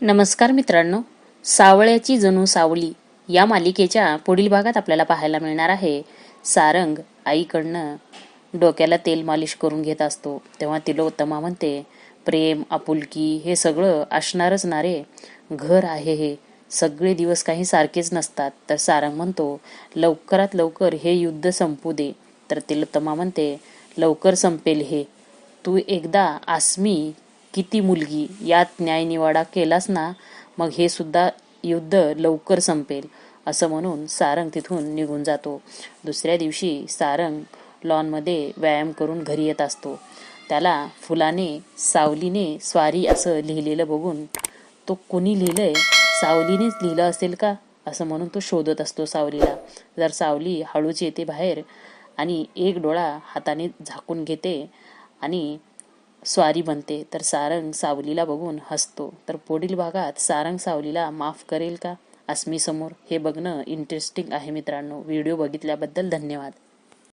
नमस्कार मित्रांनो सावळ्याची जणू सावली या मालिकेच्या पुढील भागात आपल्याला पाहायला मिळणार आहे. सारंग आईकडनं डोक्याला तेल मालिश करून घेत असतो. तेव्हा तिलोत्तमा म्हणते प्रेम आपुलकी हे सगळं असणारच ना रे घर आहे हे. सगळे दिवस काही सारखेच नसतात. तर सारंग म्हणतो लवकरात लवकर हे युद्ध संपू दे. तर तिलोत्तमा म्हणते लवकर संपेल हे. तू एकदा आसमी किती मुलगी यात न्यायनिवाडा केलास ना मग हे सुद्धा युद्ध लवकर संपेल असं म्हणून सारंग तिथून निघून जातो. दुसऱ्या दिवशी सारंग लॉनमध्ये व्यायाम करून घरी येत असतो. त्याला फुलाने सावलीने स्वारी असं लिहिलेलं बघून तो कोणी लिहिलंय? सावलीनेच लिहिलं असेल का? असं म्हणून तो शोधत असतो सावलीला. जर सावली हळूच येते बाहेर आणि एक डोळा हाताने झाकून घेते आणि स्वारी बनते तर सारंग सावलीला बघून हसतो. तर पुढील भागात सारंग सावलीला माफ करेल का? अस्मी समोर. हे बघणं इंटरेस्टिंग आहे मित्रांनो. व्हिडिओ बघितल्याबद्दल धन्यवाद.